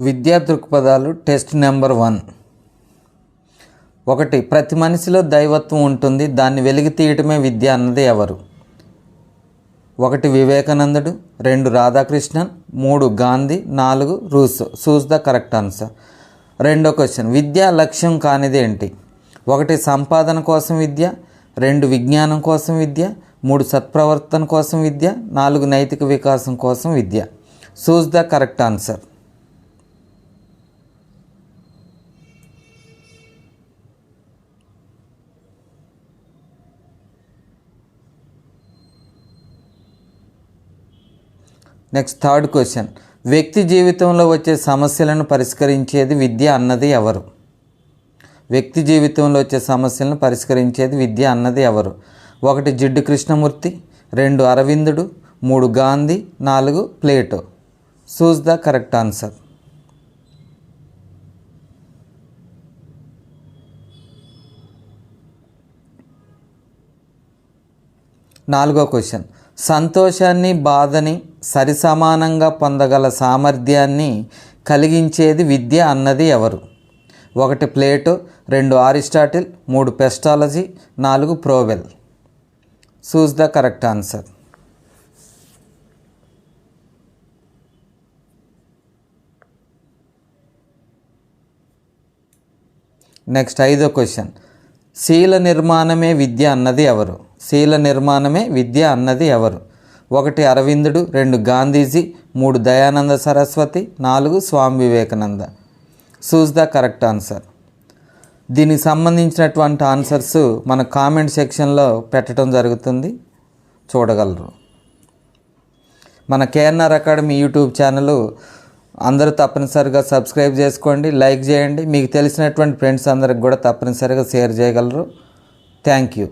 విద్యా దృక్పథాలు test number one. ఒకటి ప్రతి మనిషిలో దైవత్వం ఉంటుంది. దాన్ని వెలిగి తీయటమే విద్య అన్నది ఎవరు? ఒకటి వివేకానందుడు. రెండు రాధాకృష్ణన్. మూడు గాంధీ. నాలుగు Rousseau. Choose the correct answer రెండో క్వశ్చన్ విద్యా లక్ష్యం కానిది ఏంటి? ఒకటి సంపాదన కోసం విద్య. రెండు విజ్ఞానం కోసం విద్య. మూడు సత్ప్రవర్తన కోసం విద్య. నాలుగు నైతిక వికాసం కోసం విద్య. Choose the correct answer next third question. వ్యక్తి జీవితంలో వచ్చే సమస్యలను పరిష్కరించేది విద్య అన్నది ఎవరు? వ్యక్తి జీవితంలో వచ్చే సమస్యలను పరిష్కరించేది విద్య అన్నది ఎవరు? ఒకటి జిడ్డు కృష్ణమూర్తి రెండు అరవిందుడు మూడు గాంధీ నాలుగు Plato. Choose the correct answer నాలుగో క్వశ్చన్. సంతోషాన్ని బాధని సరిసమానంగా పొందగల సామర్థ్యాన్ని కలిగించేది విద్య అన్నది ఎవరు? ఒకటి ప్లేటు రెండు ఆరిస్టాటిల్ మూడు పెస్టాలజీ నాలుగు Froebel. Choose the correct answer. Next ఐదో క్వశ్చన్. శీల నిర్మాణమే విద్య అన్నది ఎవరు? శీల నిర్మాణమే విద్య అన్నది ఎవరు? ఒకటి అరవిందుడు రెండు గాంధీజీ మూడు దయానంద సరస్వతి నాలుగు Swami Vivekananda. Choose the correct answer దీనికి సంబంధించినటువంటి ఆన్సర్స్ మన కామెంట్ సెక్షన్లో పెట్టడం జరుగుతుంది. చూడగలరు. మన కేఎన్ఆర్ అకాడమీ యూట్యూబ్ ఛానల్ అందరూ తప్పనిసరిగా సబ్స్క్రైబ్ చేసుకోండి లైక్ చేయండి. మీకు తెలిసినటువంటి ఫ్రెండ్స్ అందరికి కూడా తప్పనిసరిగా షేర్ చేయగలరు. Thank you